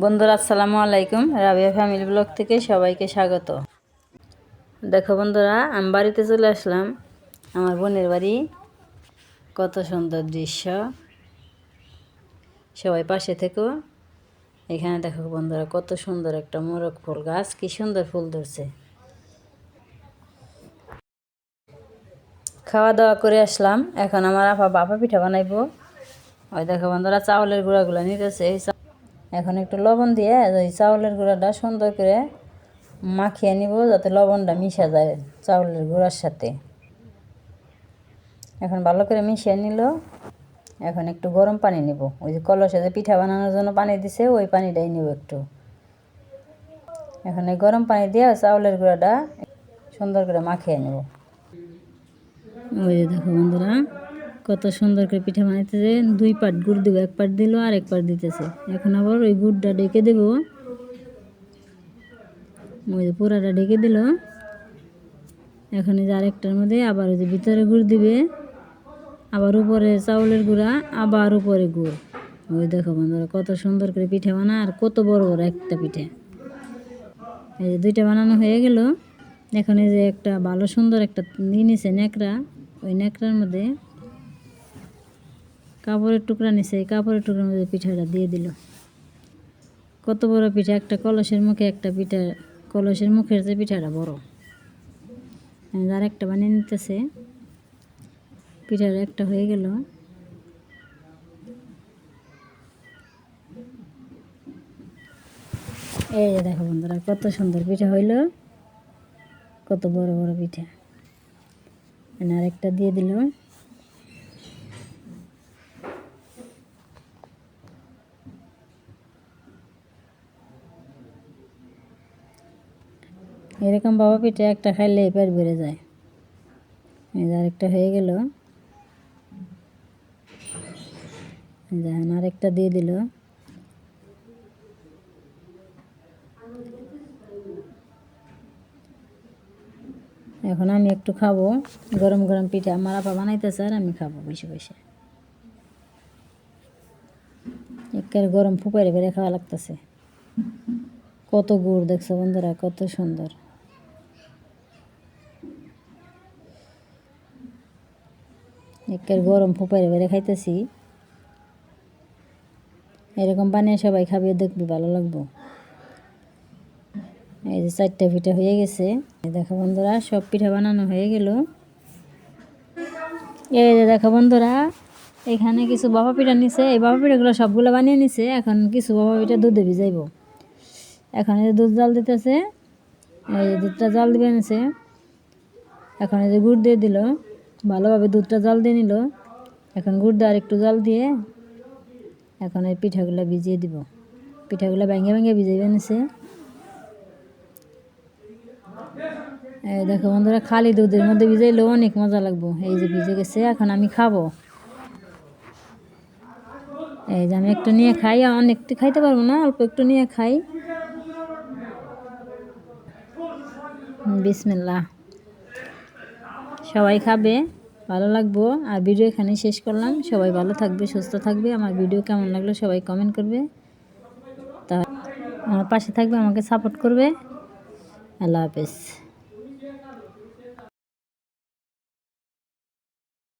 বন্ধুরা, আসসালামু আলাইকুম। রাবিয়া ফ্যামিলি ব্লগ থেকে সবাইকে স্বাগত। দেখো বন্ধুরা, আমি বাড়িতে চলে আসলাম। আমার বোনের বাড়ি। কত সুন্দর দৃশ্য। সবাই পাশে থেকো। এখানে দেখো বন্ধুরা, কত সুন্দর একটা মোরগ ফুল গাছ। কি সুন্দর ফুল ধরছে। খাওয়া দাওয়া করে আসলাম। এখন আমার আপা বাপা পিঠা বানাইবো। ওই দেখো বন্ধুরা, চাউলের গুঁড়াগুলো নিতেছে। এখন একটু লবণ দিয়ে ওই চাউলের গুঁড়াটা সুন্দর করে মাখিয়ে নিব যাতে লবণটা মিশা যায় চাউলের গুঁড়ার সাথে। এখন ভালো করে মিশিয়ে নিল। এখন একটু গরম পানি নিব। ওই যে কলসে যে পিঠা বানানোর জন্য পানি দিছে, ওই পানিটাই নিব একটু। এখন এই গরম পানি দিয়ে চাউলের গুঁড়াটা সুন্দর করে মাখিয়ে নেব। ওই দেখো বন্ধুরা কত সুন্দর করে পিঠা বানাইতেছে। দুই পাট গুড় দিব, এক পাট দিল, আর এক পাট দিতেছে। এখন আবার ওই গুড়টা ডেকে দেব। ওই যে পোড়াটা ডেকে দিল। এখন এই যে আরেকটার মধ্যে আবার ওই যে ভিতরে গুড় দিবে। আবার উপরে চাউলের গুঁড়া, আবার উপরে গুড়। ওই দেখো বন্ধুরা, কত সুন্দর করে পিঠা বানা, আর কত বড় বড় একটা পিঠে। এই যে দুইটা বানানো হয়ে গেল। এখন এই যে একটা ভালো সুন্দর একটা নিয়ে নিছে ন্যাকড়া। ওই ন্যাকড়ার মধ্যে কাপড়ের টুকরা নিছে, এই কাপড়ের টুকরার মধ্যে পিঠাটা দিয়ে দিল। কত বড় পিঠা, একটা কলসের মুখে একটা পিঠা, কলসের মুখের যে পিঠাটা বড়। আর একটা বানিয়ে নিতেছে, পিঠার একটা হয়ে গেল। এই যে দেখো বন্ধুরা, কত সুন্দর পিঠা হইল, কত বড় বড় পিঠা। আর একটা দিয়ে দিল। এরকম বাবা পিঠে একটা খাইলে পেট বেড়ে যায়। এই যে আরেকটা হয়ে গেল। দেখেন আরেকটা দিয়ে দিল। এখন আমি একটু খাব। গরম গরম পিঠা আমার আপা বানাইতেছে আর আমি খাব বসে বসে। একের গরম ফুপাইরে বেড়ে খাওয়া লাগতেছে। কত গুড় দেখছ বন্ধুরা, কত সুন্দর। একের গরম ফুপাইরে বেড়ে খাইতেছি। এরকম বানিয়ে সবাই খাবিয়ে দেখবি ভালো লাগবো। এই যে চারটা পিঠা হয়ে গেছে। দেখো বন্ধুরা, সব পিঠা বানানো হয়ে গেল। এই যে দেখো বন্ধুরা, এখানে কিছু বাবা পিঠা নিছে। এই বাবা পিঠাগুলো সবগুলো বানিয়ে নিছে। এখন কিছু বাবা পিঠা দুধে ভিজাইব। এখন এই দুধ জাল দিতেছে। এই দুধটা জাল দিবে নিছে। এখন এই যে গুড় দিয়ে দিল। ভালোভাবে দুধটা জাল দিয়ে নিল। এখন গুড় দিয়ে একটু জাল দিয়ে এখন এই পিঠাগুলো ভিজিয়ে দিব। পিঠাগুলো ভেঙে ভেঙে ভিজিয়ে নিছে এই দেখো বন্ধুরা, খালি দুধের মধ্যে ভিজাইলেও অনেক মজা লাগবো। এই যে ভিজে গেছে, এখন আমি খাব। এই যে আমি একটু নিয়ে খাই অনেকটা খাইতে পারব না, অল্প একটু নিয়ে খাই। বিসমিল্লা সবাই খাবে, ভালো লাগবো। আর ভিডিও এখানে শেষ করলাম। সবাই ভালো থাকবে, সুস্থ থাকবে। আমার ভিডিও কেমন লাগল সবাই কমেন্ট করবে। তা আমার পাশে থাকবে, আমাকে সাপোর্ট করবে। আল্লাহ হাফেজ।